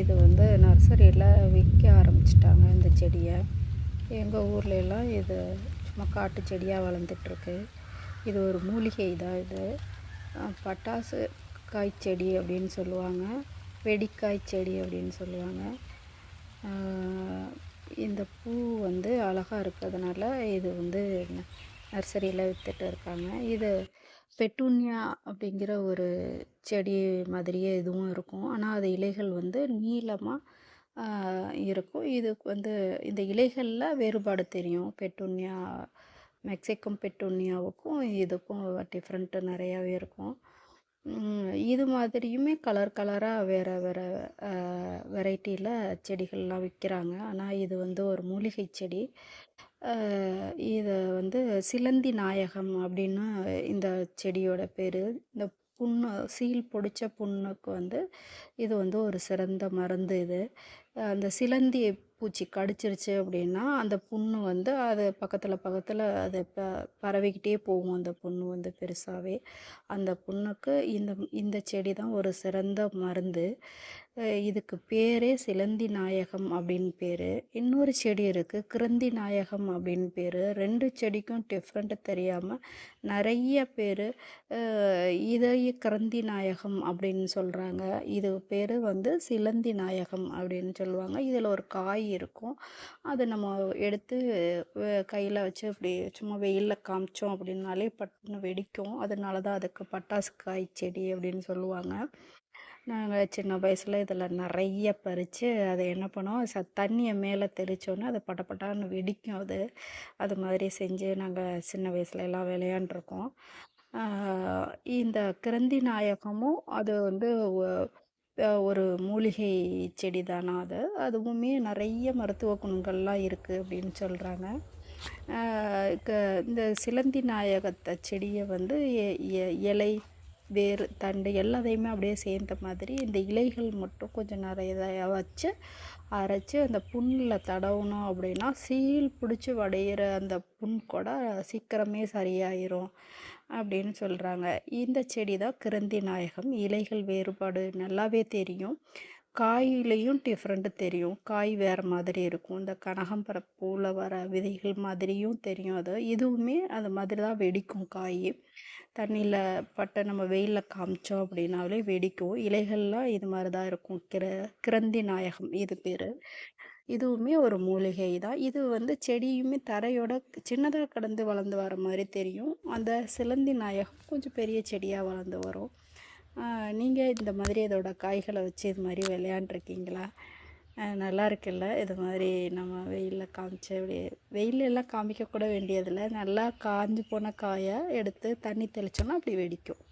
இது வந்து நர்சரியில் விற்க ஆரம்பிச்சிட்டாங்க இந்த செடியை. எங்கள் ஊர்ல எல்லாம் இது சும்மா காட்டு செடியாக வளர்ந்துட்டுருக்கு. இது ஒரு மூலிகை தான் இது பட்டாசு காய் செடி அப்படின்னு சொல்லுவாங்க. வெடிக்காய் செடி அப்படின்னு சொல்லுவாங்க. இந்த பூ வந்து அழகாக இருக்கிறதுனால இது வந்து நர்சரியில் விற்றுட்டு இருக்காங்க. இது பெட்டூனியா அப்படிங்கிற ஒரு செடி மாதிரியே இதுவும் இருக்கும். ஆனால் அது இலைகள் வந்து நீளமாக இருக்கும். இது வந்து இந்த இலைகளில் வேறுபாடு தெரியும். பெட்டூனியா மெக்சிகம் பெட்டூனியாவுக்கும் இதுக்கும் டிஃப்ரெண்ட்டு நிறையாவே இருக்கும். இது மாதிரியுமே கலர் கலராக வேறு வேறு வெரைட்டியில் செடிகள்லாம் விற்கிறாங்க ஆனால் இது வந்து ஒரு மூலிகை செடி. இதை வந்து சிலந்தி நாயகம் அப்படின்னு இந்த செடியோட பேர். இந்த புண்ணு சீல் பிடிச்ச புண்ணுக்கு வந்து இது வந்து ஒரு சிறந்த மருந்து இது. அந்த சிலந்தி பூச்சி கடிச்சிருச்சு அப்படின்னா அந்த புண்ணு வந்து அது பக்கத்தில் பக்கத்தில் அது ப பரவிக்கிட்டே போகும். அந்த புண்ணு வந்து பெருசாகவே அந்த புண்ணுக்கு இந்த இந்த செடி தான் ஒரு சிறந்த மருந்து. இதுக்கு பேரே சிலந்தி நாயகம் அப்படின்னு பேர். இன்னொரு செடி இருக்குது கிருந்தி நாயகம் அப்படின்னு பேர். ரெண்டு செடிக்கும் டிஃப்ரெண்ட்டு தெரியாமல் நிறைய பேர் இதய கிருந்தி நாயகம் அப்படின்னு சொல்கிறாங்க இது பேர் வந்து சிலந்தி நாயகம் அப்படின்னு சொல்லுவாங்க. இதில் ஒரு காய் இருக்கும். அதை நம்ம எடுத்து கையில் வச்சு அப்படி சும்மா வெயிலில் காமிச்சோம் அப்படின்னாலே பட்டுன்னு வெடிக்கும். அதனால தான் அதுக்கு பட்டாசு காய் செடி அப்படின்னு சொல்லுவாங்க. நாங்கள் சின்ன வயசில் இதில் நிறைய பறித்து அதை என்ன பண்ணுவோம் ச தண்ணியை மேலே தெளித்தோன்னே அதை பட்டப்பட்டான்னு வெடிக்கும் அது. அது மாதிரி செஞ்சு நாங்கள் சின்ன வயசுல எல்லாம் விளையாண்டுருக்கோம். இந்த கிரந்தி நாயகமும் அது வந்து ஒரு மூலிகை செடி தானா அது? அதுவுமே நிறைய மருத்துவ குணங்கள்லாம் இருக்குது அப்படின்னு சொல்கிறாங்க இந்த சிலந்தி நாயகத்தை செடியை வந்து எ- எ- இலை வேர் தண்டு எல்லாத்தையுமே அப்படியே சேர்ந்த மாதிரி இந்த இலைகள் மட்டும் கொஞ்சம் நிறைய வச்சு அரைச்சி அந்த புண்ணில் தடவணும் அப்படின்னா சீல் பிடிச்சி வடையிற அந்த புண் கூட சீக்கிரமே சரியாயிரும் அப்படின்னு சொல்கிறாங்க இந்த செடி தான் கிருந்தி நாயகம் இலைகள் வேறுபாடு நல்லாவே தெரியும். காயிலையும் டிஃப்ரெண்ட்டு தெரியும். காய் வேறு மாதிரி இருக்கும். இந்த கனகாம்பர பூவில் வர விதைகள் மாதிரியும் தெரியும். அது இதுவுமே அது மாதிரி தான் வெடிக்கும் காய். தண்ணியில் பட்ட நம்ம வெயிலில் காமிச்சோம் அப்படின்னாலே வெடிக்கும். இலைகள்லாம் இது மாதிரி தான் இருக்கும். கிர கிரந்தி நாயகம் இது பேர். இதுவுமே ஒரு மூலிகை தான். இது வந்து செடியுமே தரையோட சின்னதாக கடந்து வளர்ந்து வர மாதிரி தெரியும். அந்த சிலந்தி நாயகம் கொஞ்சம் பெரிய செடியாக வளர்ந்து வரும். நீங்கள் இந்த மாதிரி இதோட காய்களை வச்சு இது மாதிரி விளையாண்டுருக்கீங்களா? நல்லா இருக்குல்ல. இது மாதிரி நம்ம வெயிலில் காமிச்சு அப்படியே வெயிலெல்லாம் எல்லாம் வேண்டியதில்லை. நல்லா காஞ்சு போன காயை எடுத்து தண்ணி தெளிச்சோன்னா அப்படி வெடிக்கும்.